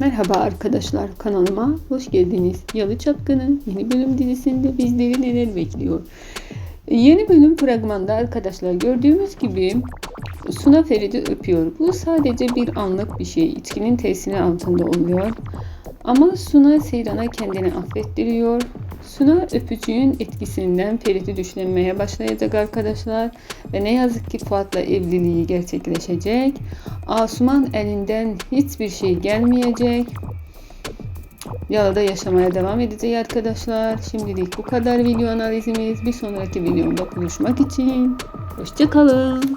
Merhaba arkadaşlar kanalıma hoş geldiniz. Yalı Çapkın'ın yeni bölüm dizisinde bizleri neler bekliyor? Yeni bölüm fragmanda arkadaşlar gördüğümüz gibi Suna Ferit'i öpüyor. Bu sadece bir anlık bir şey. İçkinin tesiri altında oluyor. Ama Suna Seyran'a kendini affettiriyor. Suna öpücüğün etkisinden Ferit'i düşlenmeye başlayacak arkadaşlar. Ve ne yazık ki Fuat'la evliliği gerçekleşecek. Asuman elinden hiçbir şey gelmeyecek. Yalada yaşamaya devam edecek arkadaşlar. Şimdilik bu kadar video analizimiz. Bir sonraki videomda buluşmak için. Hoşçakalın.